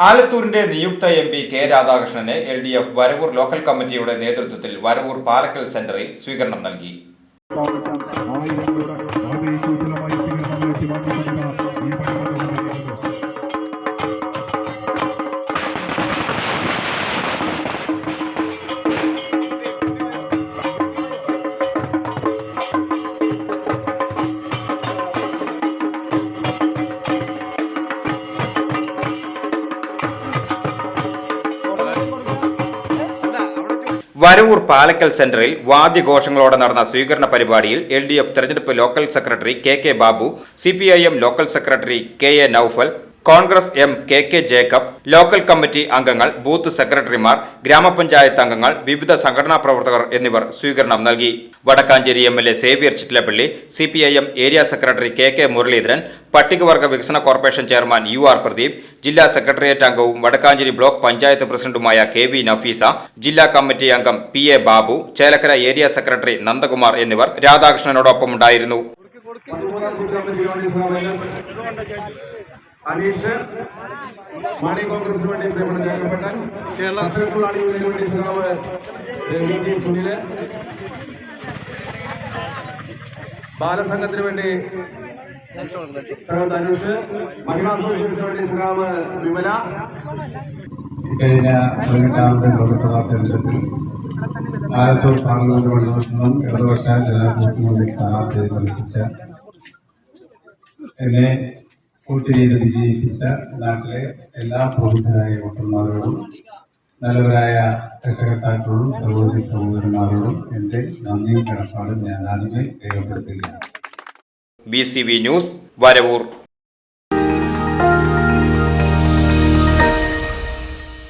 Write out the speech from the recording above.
ആലത്തൂരിന്റെ നിയുക്ത M P K രാധാകൃഷ്ണന് L D F Varavoor local കമ്മിറ്റിയുടെ നേതൃത്വത്തിൽ വരവൂർ പാലക്കൽ സെന്ററിൽ സ്വീകരണം നൽകി. വരവൂർ പാലക്കൽ സെന്ററിൽ വാദ്യഘോഷങ്ങളോടെ നടന്ന സ്വീകരണ പരിപാടിയിൽ എൽ ഡി എഫ് തെരഞ്ഞെടുപ്പ് local secretary K K Babu C P I M local secretary K A Noufal Congress M K K Jacob local committee അംഗങ്ങൾ ബൂത്ത് സെക്രട്ടറിമാർ ഗ്രാമപഞ്ചായത്ത് അംഗങ്ങൾ വിവിധ സംഘടനാ പ്രവർത്തകർ എന്നിവർ സ്വീകരണം നൽകി. Vadakkanchery M L A Xavier Chittilappally C P I M area secretary K K Muraleedharan പട്ടികവർഗ വികസന corporation chairman U R Pradeep ജില്ലാ സെക്രട്ടേറിയറ്റ് അംഗവും വടക്കാഞ്ചേരി ബ്ലോക്ക് പഞ്ചായത്ത് പ്രസിഡന്റുമായ കെ വി നഫീസ ജില്ലാ കമ്മിറ്റി അംഗം P A Babu Chelakkara area secretary Nandakumar എന്നിവർ രാധാകൃഷ്ണനോടൊപ്പമുണ്ടായിരുന്നു അനീഷ് മാണി കോൺഗ്രസിന് വേണ്ടി പ്രിയപ്പെട്ട കർഷകത്തൊഴിലാളി യൂണിയന് വേണ്ടി സഖാവ് വി. സുനിൽ ബാലസംഘത്തിന് വേണ്ടി സഖാവ് ധനുഷ് മഹിളാ അസോസിയേഷന് വേണ്ടി സഖാവ് വിമല. കഴിഞ്ഞ പതിനെട്ടാമത്തെ ലോക്സഭാ തെരഞ്ഞെടുപ്പിൽ ആലത്തൂർ പാർലമെന്റ് മണ്ഡലത്തിൽ നിന്നും ഇടതുപക്ഷ ജനാധിപത്യ മുന്നണി സ്ഥാനാർത്ഥിയെ മത്സരിച്ച എന്നെ വോട്ട് ചെയ്ത് വിജയിപ്പിച്ച നാട്ടിലെ എല്ലാ പ്രബുദ്ധരായ വോട്ടർമാരോടും നല്ലവരായ രക്ഷകർത്താക്കളോടും സഹോദരി സഹോദരന്മാരോടും എന്റെ നന്ദിയും കടപ്പാടും ഞാൻ ആദ്യമേ രേഖപ്പെടുത്തുകയാണ്. B C V news Varavoor